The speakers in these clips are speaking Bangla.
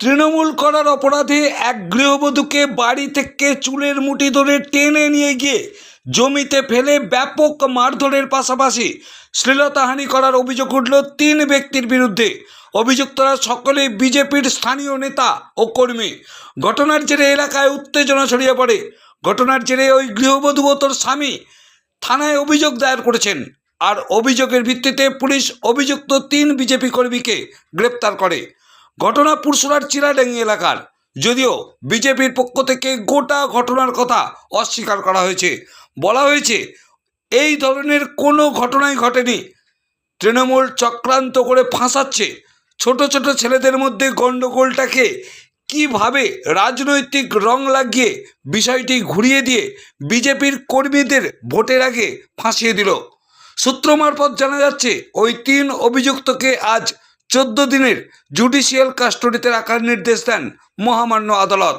তৃণমূল করার অপরাধে এক গৃহবধূকে বাড়ি থেকে চুলের মুঠি ধরে টেনে নিয়ে গিয়ে জমিতে ফেলে ব্যাপক মারধরের পাশাপাশি শ্লীলতাহানি করার অভিযোগ উঠল তিন ব্যক্তির বিরুদ্ধে। অভিযুক্তরা সকলেই বিজেপির স্থানীয় নেতা ও কর্মী। ঘটনার জেরে এলাকায় উত্তেজনা ছড়িয়ে পড়ে। ঘটনার জেরে ওই গৃহবধূ ও তার স্বামী থানায় অভিযোগ দায়ের করেছেন। আর অভিযোগের ভিত্তিতে পুলিশ অভিযুক্ত তিন বিজেপি কর্মীকে গ্রেপ্তার করে। ঘটনা পুরসুরার চিরাডাঙ্গি এলাকার। যদিও বিজেপির পক্ষ থেকে গোটা ঘটনার কথা অস্বীকার করা হয়েছে। বলা হয়েছে, এই ধরনের কোনো ঘটনাই ঘটেনি। তৃণমূল চক্রান্ত করে ফাঁসাচ্ছে। ছোট ছোট ছেলেদের মধ্যে গণ্ডগোলটাকে কীভাবে রাজনৈতিক রং লাগিয়ে বিষয়টি ঘুরিয়ে দিয়ে বিজেপির কর্মীদের ভোটের আগে ফাঁসিয়ে দিল? সূত্র মারফত জানা যাচ্ছে, ওই তিন অভিযুক্তকে আজ চোদ্দ দিনের জুডিশিয়াল কাস্টডিতে রাখার নির্দেশ দেন মহামান্য আদালত।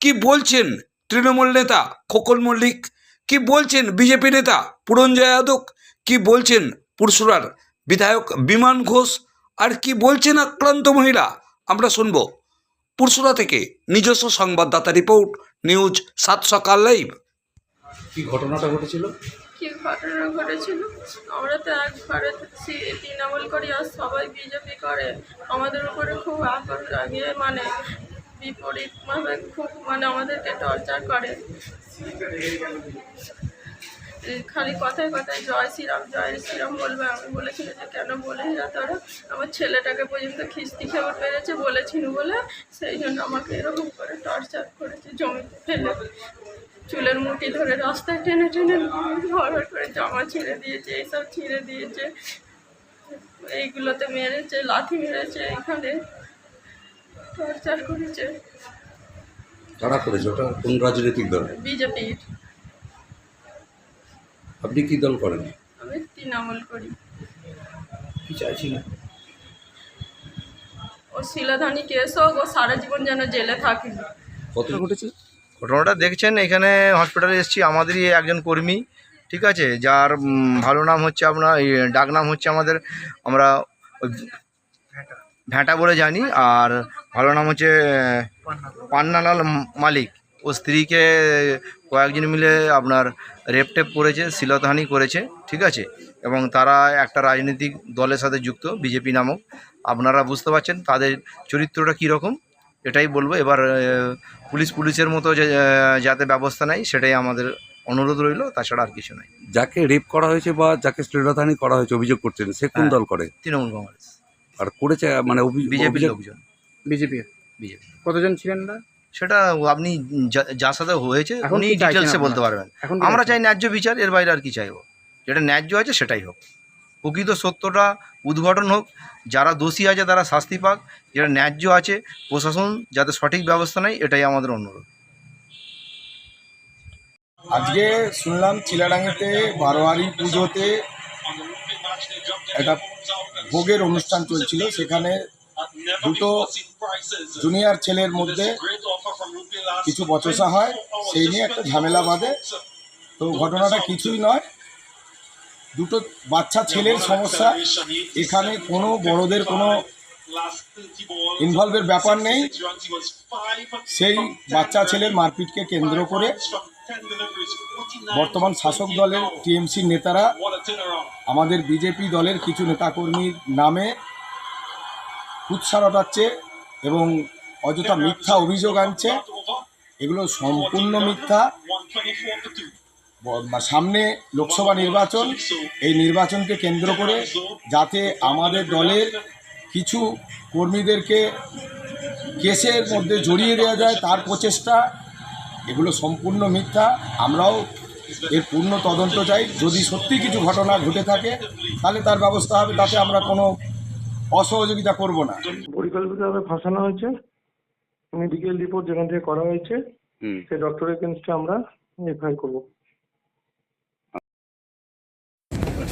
কি বলছেন তৃণমূল নেতা খোকন মল্লিক? কি বলছেন বিজেপি নেতা পুরঞ্জয় যাদব কি বলছেন পুরসুরার বিধায়ক বিমান ঘোষ? আর কি বলছেন আক্রান্ত মহিলা? আমরা শুনব। পুরসুরা থেকে নিজস্ব সংবাদদাতা রিপোর্ট, নিউজ সাত সকাল লাইভ। কি ঘটনাটা ঘটেছিল? কি ঘটনা ঘটেছিল? আমরা তো এক ঘরে তৃণমূল করি, আর সবাই বিজেপি করে। আমাদের উপরে খুব আকর আগে মানে বিপরীতভাবে খুব মানে আমাদেরকে টর্চার করে। খালি কথায় কথায়, জয় শ্রীরাম জয় শ্রীরাম বলবে। আমি বলেছিল যে, কেন বলে না তোরা? আমার ছেলেটাকে পর্যন্ত খিস্তি খেয়ে পেরেছে বলেছিল বলে, সেই জন্য আমাকে এরকম করে টর্চার করেছে জমিতে ফেলে। চুলের মুঠি ধরে রাস্তায় টেনে টেনে ঘর করে জামা ছিঁড়ে দিয়েছে এইসব ছিঁড়ে দিয়েছে। এইগুলোতে মেরেছে লাথি মেরেছে এখানে টর্চার করেছে। কারা করেছে? ওটা কোন রাজনৈতিক দল? বিজেপির। আপনি কি দল করেন? আমি তৃণমূল করি। কি চাইছিলেন ও শিলাধানী কেস হোক ও সারা জীবন যেন জেলে থাকে। কত ঘটেছে ঘটনাটা দেখছেন এখানে হসপিটালে এসেছি আমাদেরই একজন কর্মী ঠিক আছে? যার ভালো নাম হচ্ছে আপনার ডাক নাম হচ্ছে আমাদের আমরা ভ্যাঁটা। বলে জানি আর ভালো নাম হচ্ছে পান্নালাল। মালিক। ও স্ত্রীকে কয়েকজন মিলে আপনার রেপ টেপ করেছে শিলতহানি করেছে ঠিক আছে? এবং তারা একটা রাজনৈতিক দলের সাথে যুক্ত বিজেপি নামক। আপনারা বুঝতে পারছেন তাদের চরিত্রটা কীরকম? এটাই বলব। এবার পুলিশ পুলিশের মতো যে, যাতে ব্যবস্থা নেয় সেটাই আমাদের অনুরোধ রইল তাছাড়া আর কিছু নাই। যাকে রেপ করা হয়েছে বা যাকে শ্লীলতাহানি করা হয়েছে অভিযোগ করছেন সে কোন হ্যাঁ। দল করে? তৃণমূল কংগ্রেস। আর করেছে মানে বিজেপির লোকজন। BJP BJP. কতজন ছিলেন না? সেটা আপনি যার সাথে হয়েছে উনি ডিটেলসে বলতে পারবেন। আমরা চাই ন্যায্য বিচার এর বাইরে আর কি চাইব? যেটা ন্যায্য আছে সেটাই হোক। প্রকৃত সত্যটা উদ্ঘাটন হোক, যারা দোষী আছে তারা শাস্তি পাক, যারা ন্যায্য আছে প্রশাসন যাতে সঠিক ব্যবস্থা নেয়, এটাই আমাদের অনুরোধ। আজকে শুনলাম চিলাডাঙ্গাতে বারোয়ারি পুজোতে একটা ভোগের অনুষ্ঠান চলছিল। সেখানে দুটো জুনিয়র ছেলের মধ্যে কিছু বচসা হয়, সেই নিয়ে একটা ঝামেলা বাঁধে। তো ঘটনাটা কিছুই নয়। দুটো বাচ্চা ছেলের সমস্যা। এখানে কোনো বড়দের কোনো ইনভলভের ব্যাপার নেই। সেই বাচ্চা ছেলের মারপিটকে কেন্দ্র করে বর্তমান শাসক দলের টিএমসির নেতারা আমাদের বিজেপি দলের কিছু নেতাকর্মীর নামে উৎসাহ রটাচ্ছে এবং অযথা মিথ্যা অভিযোগ আনছে। এগুলো সম্পূর্ণ মিথ্যা। সামনে লোকসভা নির্বাচন এই নির্বাচনকে কেন্দ্র করে যাতে আমাদের দলের কিছু কর্মীদেরকে কেসের মধ্যে জড়িয়ে দেওয়া যায় তার প্রচেষ্টা এগুলো সম্পূর্ণ মিথ্যা। আমরাও এর পূর্ণ তদন্ত চাই। যদি সত্যি কিছু ঘটনা ঘটে থাকে তাহলে তার ব্যবস্থা হবে তাতে আমরা কোনো অসহযোগিতা করব না। পরিকল্পিতভাবে ফাঁসানো হয়েছে। মেডিকেল রিপোর্ট যেখান থেকে করা হয়েছে। সেই ডক্টরের এগেনস্টে আমরা এফআইআর করব।